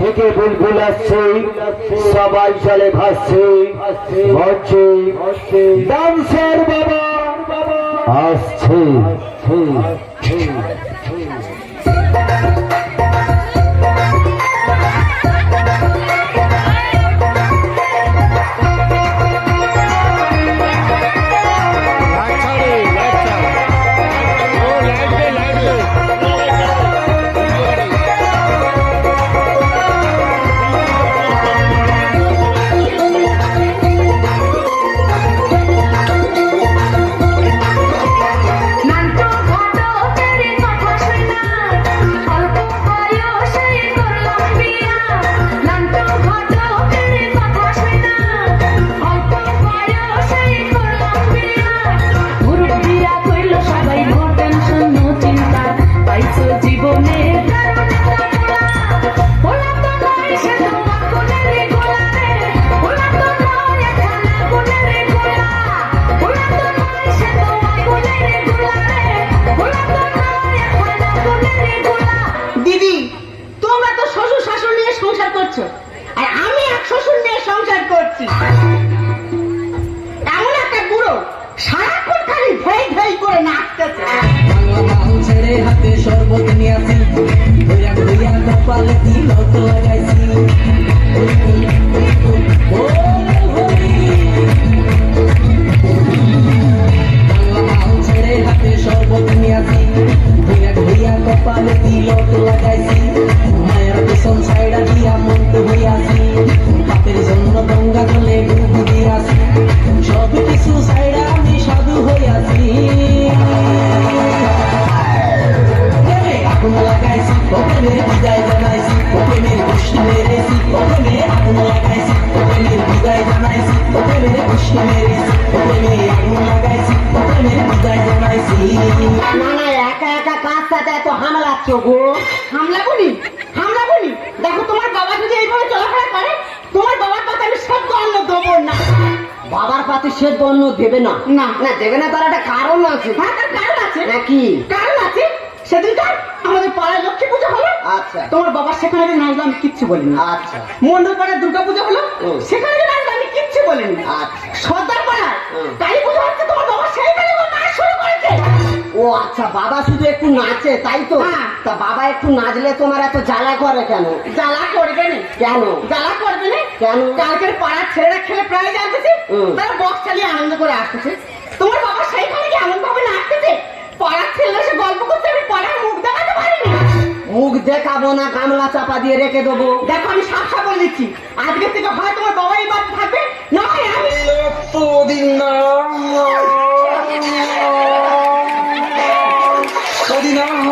থেকে বুলবুল আসছে সবাই চলে ভাসছে ভরছে। ডান্সার বাবা আসছে। হামলা দেখো তোমার বাবা যদি এইভাবে চলাফেরা করে তোমার বাবার পাতে আমি সব অন্ন দেবো না। বাবার পাতে সে অন্য দেবে না? না না দেবে না তার একটা কারণ আছে। হ্যাঁ তার কারণ আছে। নাকি কারণ আছে সেদিনকার আমাদের পাড়ায় লক্ষ্মী পুজো হলো। আচ্ছা। তোমার বাবার সেখানে যে নাচলো আমি কিচ্ছু বলিনি। আচ্ছা। মন্ডল পাড়ায় দুর্গা পুজো হলো সেখানে যে নাচলো আমি কিচ্ছু বলিনি। আচ্ছা। সর্দার পাড়ায় কালী পুজো হচ্ছে তোমার বাবা সেইখানে নাচ শুরু করেছে। ও আচ্ছা বাবা শুধু একটু নাচে তাই তো? হ্যাঁ। তা বাবা একটু নাচলে তোমার এত জ্বালা করে কেন? জ্বালা করবে না। কেন? জ্বালা করবে না? কেন? কালকের পাড়ার ছেলেরা খেলে প্রায় জানতেছে তারা বক্স চালিয়ে আনন্দ করে আসতেছে। তোমার বাবা সেইখানে কি এমন ভাবে নাচতেছে? পাড়ার ছেলেরা সে গল্প করতে আমি পাড়ার মুখ দেখাতে পারিনি। মুখ দেখাবো না গামলা চাপা দিয়ে রেখে দেবো। দেখো আমি সাপসা সাপ বলে দিচ্ছি। আজকে থেকে হয় তোমার বাবা এই বাড়িতে থাকবে? না হয় আমি না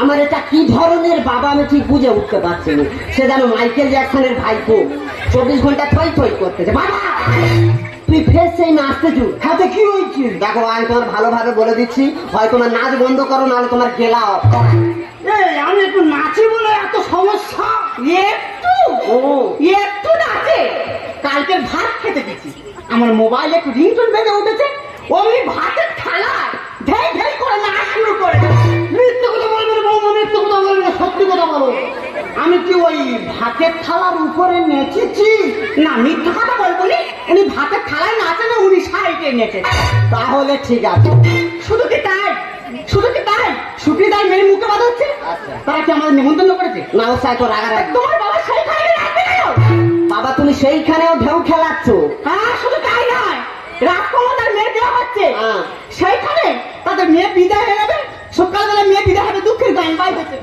আমার এটা কি ধরনের বাবা আমি ঠিক বুঝে উঠতে পারছি না। সে যেন মাইকেল জ্যাকসনের ভাইপো। চব্বিশ ঘণ্টা থই থই করতেছে। বাবা! তুই ফের সেই নাচতে চু হাতে কি হয়েছে? দেখো আমি তোমার ভালোভাবে বলে দিচ্ছি। হয় তোমার নাচ বন্ধ করো নাহলে তোমার গেলা। এই আমি একটু নাচি বলে এত সমস্যা? একটু? ও। একটু নাচে? কালকে ভাত খেতে দিচ্ছি আমার মোবাইলে একটু রিংটোন বেজে উঠেছে। অমনি ভাতের থালায় ধেই ধেই করে নাচ শুরু করে। মিথ্যে কথা বলবে না বৌমা মিথ্যে কথা বলবে না সত্যি কথা বলো। আমি কি ওই ভাতের থালার উপরে নেচেছি? না মিথ্যে কথা বলব উনি ভাতের থালায় নাচে না উনি সাইডে নেচে তাহলে ঠিক আছে। শুধু কি তাই? শুধু কি তাই? সুপ্রিদার মেয়ে মুখে বাধা হচ্ছে? আচ্ছা। তারা কি আমাদের নিমন্ত্রণ করেছে? না ও সাইকো রাগারাগি। তোমার বাবা সেইখানে বাবা তুমি সেইখানেও ঢেউ খেলাচ্ছ। হ্যাঁ শুধু তাই নয়। রাজকুমার মেয়ে দেওয়া হচ্ছে। হ্যাঁ। সেইখানে তাদের মেয়ে বিদায় হয়ে যাবে। সকালবেলা মেয়ে বিদায় হবে দুঃখের গান পাইতেছে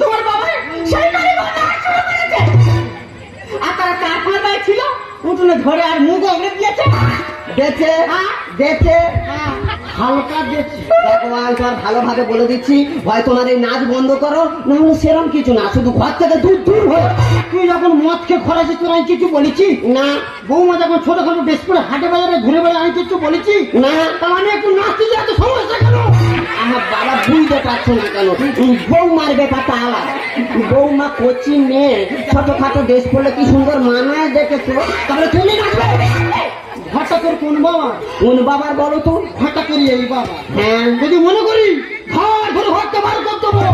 তোমার বাবা সেইখানে নাচ শুরু করেছে। আর তারা কারখানায় ছিল? উঠোনে ধরে আর মুখ অগ্রে দিয়েছে। বেঁচে হ্যাঁ। বেঁচে হ্যাঁ। হালকা দিয়েছি দেখো তোমার ভালোভাবে বলে দিচ্ছি হয় তোমার এই নাচ বন্ধ করো না হলে সেরম কিছু না শুধু ঘর থেকে দূর দূর হয়ে তুই যখন মদ খেয়ে খরাছি তোর আমি কিছু বলেছি? না। বৌমা যখন ছোট ছোট ড্রেস পরে হাটে বাজারে ঘুরে বেড়ে আমি কিছু বলেছি? না। তাহলে আমি একটু নাচতে যে এত সমস্যা কেন? আমার বাবা বুঝতে পারছ না কেন? উম, বৌমার ব্যাপারটা আলাদা। বৌমা কচি মেয়ে ছোটখাটো দেশ পড়লে কি সুন্দর মানায় দেখেছ? তাহলে তুমি ঘরটা কোন বাবা? কোন বাবার বলো তো? ঘরটা করি এই বাবা। হ্যাঁ যদি মনে করি ঘর ঘর ঘরটা বার করতে দেবো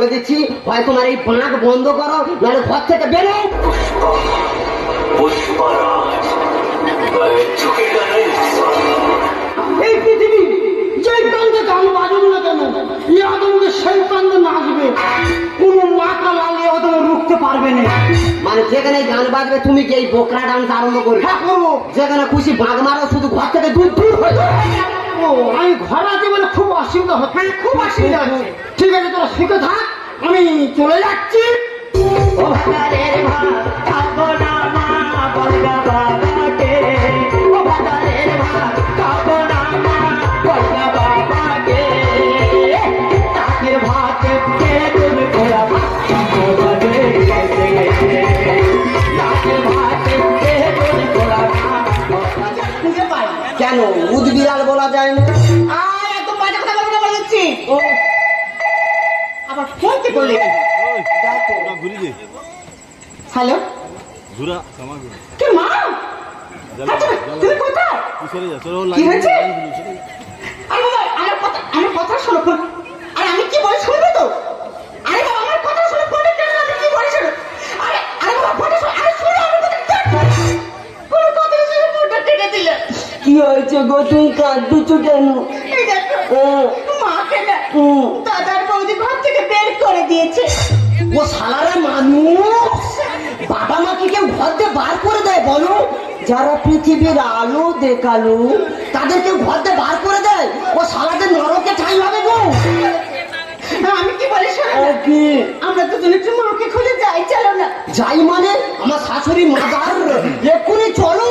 বলে দিচ্ছি হয় তোমার এই বাঁক বন্ধ করো নাহলে ঘর থেকে বেরো এই পৃথিবী যেই প্রান্তে গান বাজুক না কেন আদমকে সেই প্রান্তে নাচবে কোনো মাথা লালে আদম রুখতে পারবে না। মানে যেখানে গান বাজবে তুমি কি এই বোকরা ডান্স আরম্ভ করবে? হ্যাঁ করব। যেখানে খুশি বাঁক মারো শুধু ঘর থেকে দূর দূর হয়ে আমি ঘর আছে বলে খুব অসুবিধা হচ্ছে। হ্যাঁ, খুব অসুবিধা হচ্ছে। ঠিক আছে তোরা সুখে থাক। আমি চলে যাচ্ছি। ও। না হ্যালো? ঘুরা। সামা ঘুরা কে মা? আচ্ছা তুমি কোথায়? তুই কি হয়েছে? আরে বাবা আমার কথা আমার কথা শোনো ফোন। আরে আমি কি বলি শুনবে তো? আরে বাবা আমার কথা শোনো ফোনে কেন আমি কি বলি আরে আরে বাবা ফোনটা শোনো আরে শোনো আমার কথা কোনো কথা শুনে ফোনটা কেটে দিলে। কি হয়েছে গো? তুমি কাঁদছো কেন? ও, হুম। থেকে বের করে দিয়েছে। ও শালারা মানুষ! বাবা মাকে কেউ ঘর দিয়ে বার করে দেয় বলো? যারা পৃথিবীর আলো দেখাল তাদের কেউ ঘর দিয়ে বার করে দেয়? ও শালাদের নরকে ঠাই হবে গো! আমি কি বলি? কি? আমরা দুজন একটু মাকে খুঁজে যাই চলো না। যাই মানে? আমার শাশুড়ি মাদার এক্ষুনি চলো!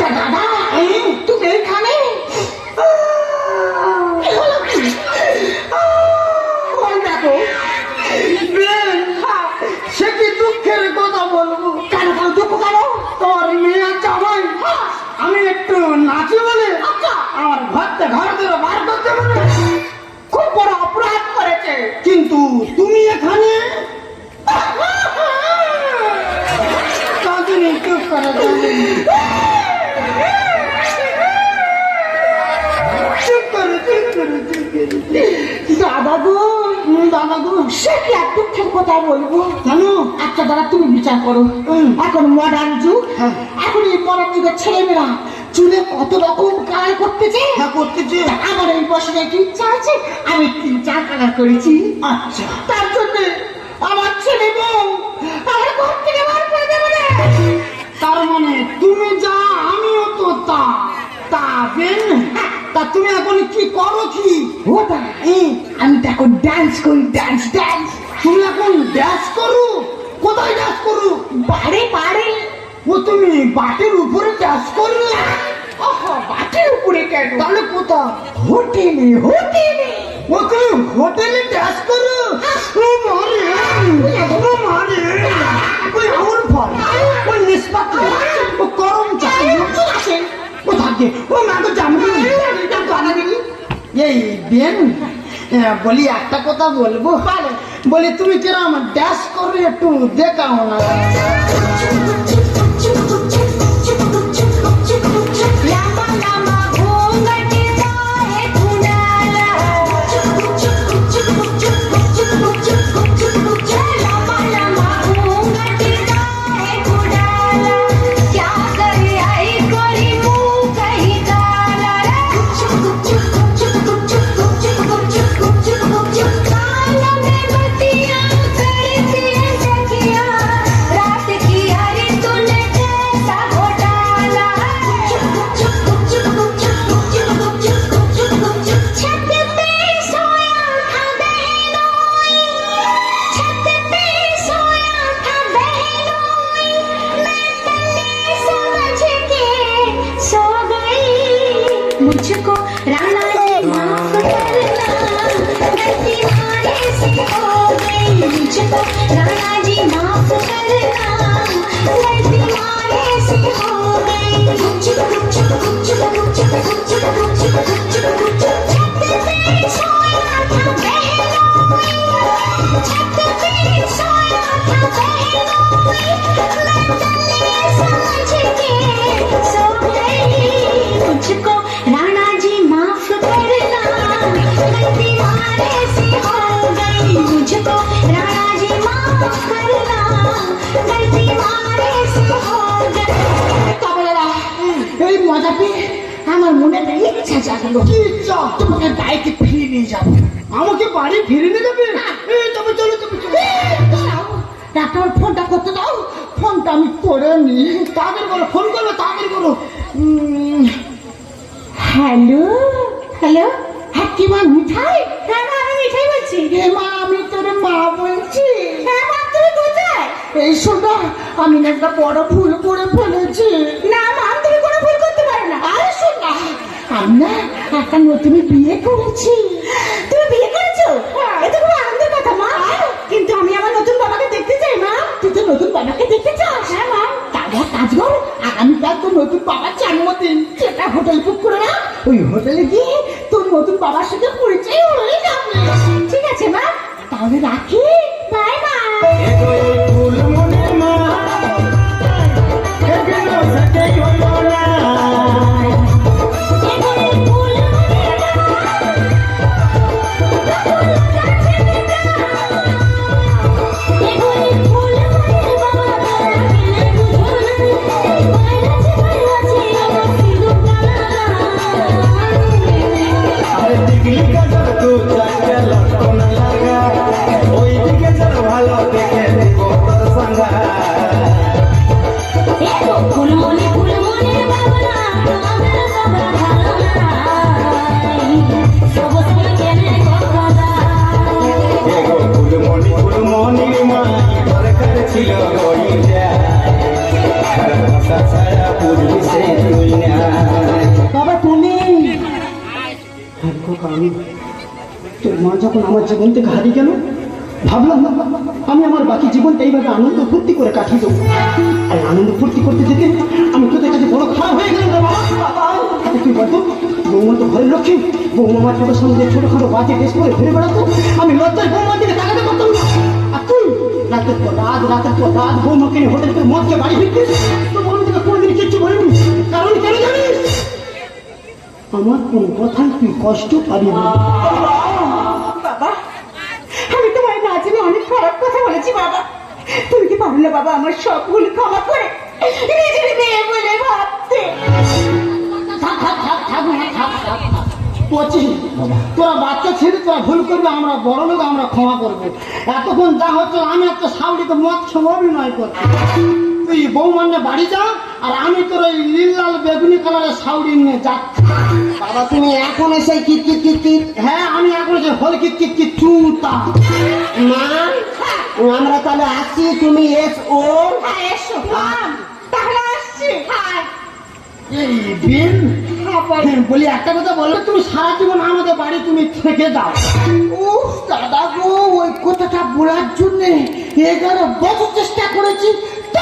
দাদা তুমি সে কি দুঃখের কথা বলব কেন কেন দুঃখ কেন তোর মেয়ে জামাই আমি একটু নাচি বলে আমার ঘরতে ঘর ধরে বার করতে বলে খুব বড় অপরাধ করেছে কিন্তু তুমি এখানে দাদা গো দাদা গো সে কি এক দুঃখের কথা বলব? কেন আচ্ছা দাদা তুমি বিচার করো। এখন মডার্ন যুগ। হ্যাঁ। এখন এই মডার্ন যুগের ছেলেমেয়েরা চুলে কত রকম কালার করতেছে? হ্যাঁ করতেছে। আমার এই বছরে একটু ইচ্ছা আছে? আমি তিন চার কালার করেছি। আচ্ছা। তার জন্য আমার ছেলে বউ আমার ঘর থেকে বার তার মানে তুমি যা আমিও তো তা। তা বেন তা তুমি এখন কি করো কি? ওটা আমি তো এখন ডান্স করি ডান্স ডান্স তুমি এখন করো? কোথায় করো? বাড়ে বাড়ে। ও তুমি বাটের উপরে আহা বাটির উপরে কেন? তাহলে কোথায়? হোটেলে হোটেলে। ও তুমি হোটেলে ড্যাশ করো? ও মারে ও মারে। ওই আউর ফল ওই নিষ্পাত্র ও করম চাই আসেন ও থাকে ও মা তো জানবি এই বেন বলি একটা কথা বলব? বলি। তুমি কিরম ড্যাশ করে একটু দেখাও না। ইচ্ছা কি ইচ্ছা? তোমাকে বাড়িতে ফিরিয়ে নিয়ে যাব। আমাকে বাড়ি ফিরে নিয়ে যাবে? তবে চলো চলো। একটা ফোনটা করতে দাও। ফোনটা আমি করে নি। তাদের করো ফোন করবে তাদের করো হ্যালো? হ্যালো? হ্যাঁ কি মা মিঠাই? হ্যাঁ মা আমি মিঠাই বলছি। এ মা আমি তোর মা বলছি। হ্যাঁ মা তুমি কোথায়? এই শোনো আমি না একটা বড় ভুল করে ফেলেছি। না মা তুমি কোনো ভুল করতে পারো না আরে শোন না আমি না একটা নতুন বিয়ে করেছি? তুমি বিয়ে করেছ? এটা খুব আনন্দের কথা মা। কিন্তু আমি আমার নতুন বাবাকে দেখতে চাই মা। তুই তো নতুন বাবাকে দেখতে চাস। হ্যাঁ মা। তাহলে কাজ কর আগামীকাল তোর নতুন বাবার জন্মদিন। সেটা হোটেল বুক করে না ওই হোটেলে গিয়ে তোর নতুন বাবার সাথে পরিচয় হয়ে যাবে ঠিক আছে মা? তাহলে রাখি। আমি। তোর মা যখন আমার জীবন থেকে হারিয়ে গেল, ভাবলাম, আমি আমার বাকি জীবনটা এইভাবে আনন্দ ফুর্তি করে কাটিয়ে দেবো। আর আনন্দ ফুর্তি করতে যেতে আমি তোদের কাছে বড় খারাপ হয়ে গেলাম তুই বলতো বৌমা তো ঘরের লক্ষ্মী। বৌমা আমার চোখের সঙ্গে ছোটখাটো বাজে ড্রেস করে ঘুরে বেড়াতো, আমি লজ্জায় বৌমার দিকে তাকাতে পারতাম না। আর তুই, রাতের পর রাত, রাতের পর রাত, বৌমাকে হোটেল থেকে মদকে বাড়ি ফিরতিস। তো বৌমা তোকে কোনোদিন কিচ্ছু বলিনি। কারণ কেন জানিস? আমার কোনো কথাই তুই কষ্ট পাবি না। বাবা আমি তোমায় না জেনে অনেক খারাপ কথা বলেছি বাবা। তুমি কি পারলে বাবা আমার সব ভুল ক্ষমা করে নিজের মেয়ে বলে ভাবতে। পঁচিশ তোরা বাচ্চা ছেলে তোরা ভুল করবে আমরা বড় লোক আমরা ক্ষমা করব। এতক্ষণ যা হচ্ছে আমি একটা সাউরিতে মদ খেয়ে অভিনয় করছি তুই বৌমান্যে বাড়ি যা আর আমি তোর ওই নীল লাল বেগুনি কালারের সাউরি নিয়ে যাচ্ছি। বাবা তুমি এখন এসে কিট কিট কিট কিট হ্যাঁ আমি এখন যে হল কিট কিট কিট চুতা মা আমরা তাহলে আসছি তুমি এস। ও হ্যাঁ এসো তাহলে আসছি। হ্যাঁ এই বিন হ্যাঁ, বলি। একটা কথা বললে তুমি সারা জীবন আমাদের বাড়ি তুমি থেকে যাও উফ দাদা গো ওই কথাটা বলার জন্য এগারো বছর চেষ্টা করেছি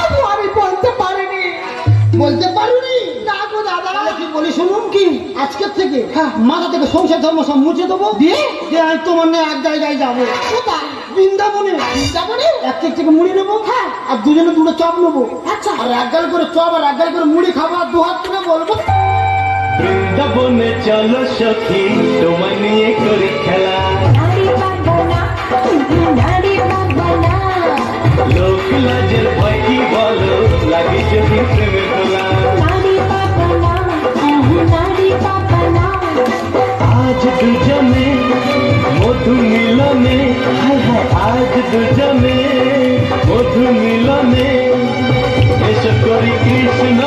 তবু আমি বলতে পারিনি। বলতে পারুনি? না গো দাদা। কি বলি শুনুন কি? আজকের থেকে হ্যাঁ মাথা থেকে সংসার ধর্ম সব মুছে দেবো? দিয়ে? দিয়ে আমি তোমার নিয়ে এক জায়গায় যাব। কোথায় বৃন্দাবনে। বৃন্দাবনে? এক কেক থেকে মুড়ি নেব হ্যাঁ। আর দুজনে দুটো চপ নেব। আচ্ছা। আর এক গাল করে চপ আর এক গাল করে মুড়ি খাব আর দু হাত থেকে বলব। বৃন্দাবনে চলো সখী তোমায় নিয়ে করি খেলা। লোক লাজের ভয় কি ভালো লাগে যদি প্রেমে বলা আজ দুজনে মধু মিলনে হায় হায় আজ দুজনে মধু মিলনে এসব করি কৃষ্ণ